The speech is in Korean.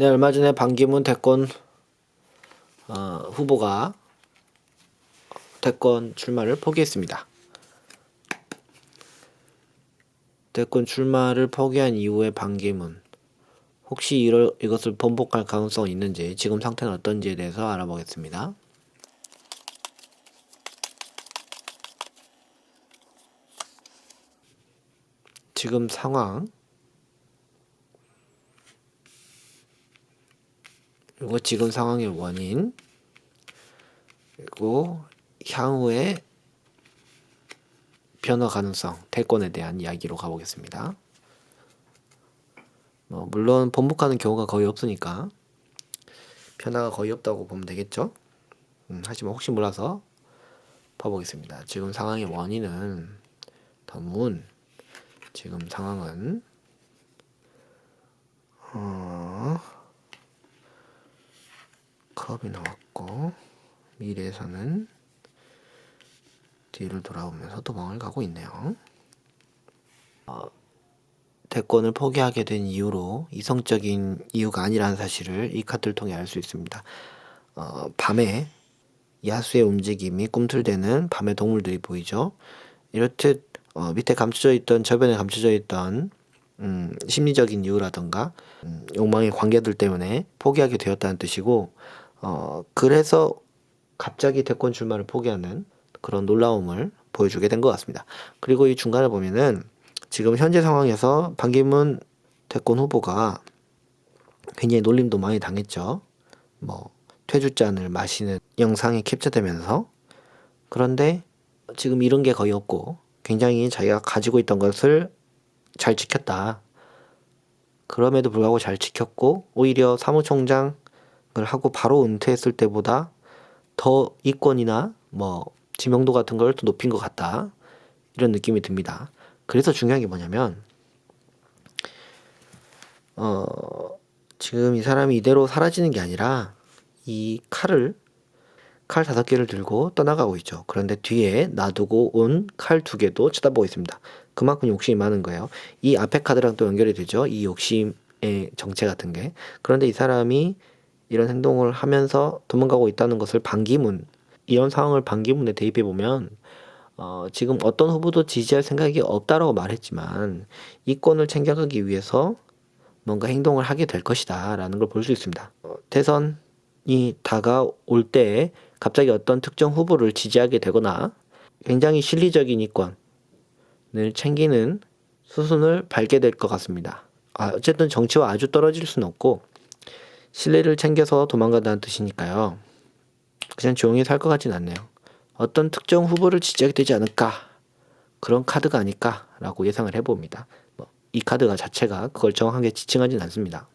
네, 얼마 전에 반기문 대권 어, 후보가 대권 출마를 포기했습니다. 대권 출마를 포기한 이후에 반기문 혹시 이럴, 이것을 번복할 가능성이 있는지 지금 상태는 어떤지에 대해서 알아보겠습니다. 지금 상황 그리고 지금 상황의 원인 그리고 향후의 변화 가능성 대권에 대한 이야기로 가보겠습니다. 뭐 물론 번복하는 경우가 거의 없으니까 변화가 거의 없다고 보면 되겠죠. 음, 하지만 혹시 몰라서 봐보겠습니다. 지금 상황의 원인은 더문 지금 상황은 어, 컵이 나왔고 미래에서는 뒤를 돌아오면서 도망을 가고 있네요. 어, 대권을 포기하게 된 이유로 이성적인 이유가 아니라는 사실을 이 카드를 통해 알 수 있습니다. 어, 밤에 야수의 움직임이 꿈틀대는 밤의 동물들이 보이죠. 이렇듯 어, 밑에 감춰져 있던 저변에 감춰져 있던 음, 심리적인 이유라던가 음, 욕망의 관계들 때문에 포기하게 되었다는 뜻이고 어, 그래서 갑자기 대권 출마를 포기하는 그런 놀라움을 보여주게 된 것 같습니다. 그리고 이 중간에 보면은 지금 현재 상황에서 반기문 대권 후보가 굉장히 놀림도 많이 당했죠. 뭐 퇴주잔을 마시는 영상이 캡처되면서 그런데 지금 이런 게 거의 없고 굉장히 자기가 가지고 있던 것을 잘 지켰다. 그럼에도 불구하고 잘 지켰고 오히려 사무총장을 하고 바로 은퇴했을 때보다 더 이권이나 뭐 지명도 같은 걸더 높인 것 같다. 이런 느낌이 듭니다. 그래서 중요한 게 뭐냐면 어 지금 이 사람이 이대로 사라지는 게 아니라 이 칼을 칼 다섯 개를 들고 떠나가고 있죠. 그런데 뒤에 놔두고 온 칼 두 개도 쳐다보고 있습니다. 그만큼 욕심이 많은 거예요. 이 앞에 카드랑 또 연결이 되죠. 이 욕심의 정체 같은 게. 그런데 이 사람이 이런 행동을 하면서 도망가고 있다는 것을 반기문 이런 상황을 반기문에 대입해 보면 어, 지금 어떤 후보도 지지할 생각이 없다라고 말했지만 이권을 챙겨가기 위해서 뭔가 행동을 하게 될 것이다라는 걸 볼 수 있습니다. 어, 대선이 다가올 때 갑자기 어떤 특정 후보를 지지하게 되거나 굉장히 실리적인 이권을 챙기는 수순을 밟게 될 것 같습니다. 아, 어쨌든 정치와 아주 떨어질 수는 없고 신뢰를 챙겨서 도망간다는 뜻이니까요. 그냥 조용히 살 것 같진 않네요. 어떤 특정 후보를 지지하게 되지 않을까 그런 카드가 아닐까라고 예상을 해봅니다. 뭐, 이 카드가 자체가 그걸 정확하게 지칭하진 않습니다.